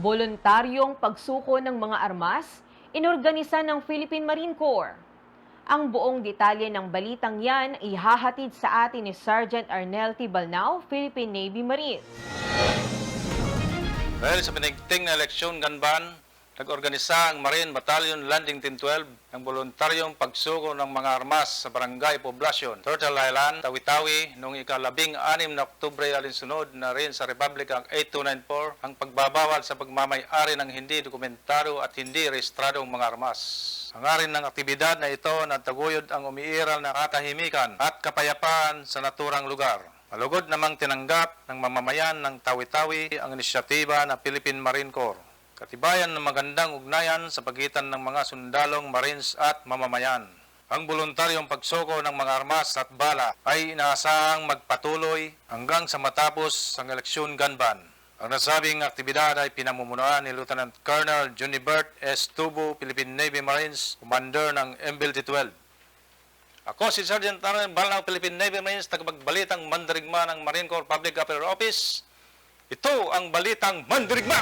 Voluntaryong pagsuko ng mga armas, inorganisa ng Philippine Marine Corps. Ang buong detalye ng balitang yan ihahatid sa atin ni Sergeant Arnel Tibalnao, Philippine Navy Marines. Dahil sa pinigting na eleksyon ganban, nag-organisa ang Marine Battalion Landing 1012 ng voluntaryong pagsuko ng mga armas sa barangay poblasyon, Turtle Island, Tawi-Tawi, noong ikalabing anim na Oktubre alinsunod na rin sa Republic Act 8294 ang pagbabawal sa pagmamay-ari ng hindi dokumentado at hindi rehistradong mga armas. Hangarin ng aktibidad na ito na taguyod ang umiiral na katahimikan at kapayapaan sa naturang lugar. Malugod namang tinanggap ng mamamayan ng Tawi-Tawi ang inisyatiba ng Philippine Marine Corps. Katibayan ng magandang ugnayan sa pagitan ng mga sundalong Marines at mamamayan. Ang voluntaryong pagsuko ng mga armas at bala ay inaasahang magpatuloy hanggang sa matapos ang eleksyon ganban. Ang nasabing aktibidad ay pinamumunuan ni Lieutenant Colonel Junibert S. Tubo, Philippine Navy Marines, Commander ng MBLT-12. Ako si Sergeant Arnold Balnao, Philippine Navy Marines, tagapagbalitang mandirigma ng Marine Corps Public Affairs Office. Ito ang Balitang Mandirigma!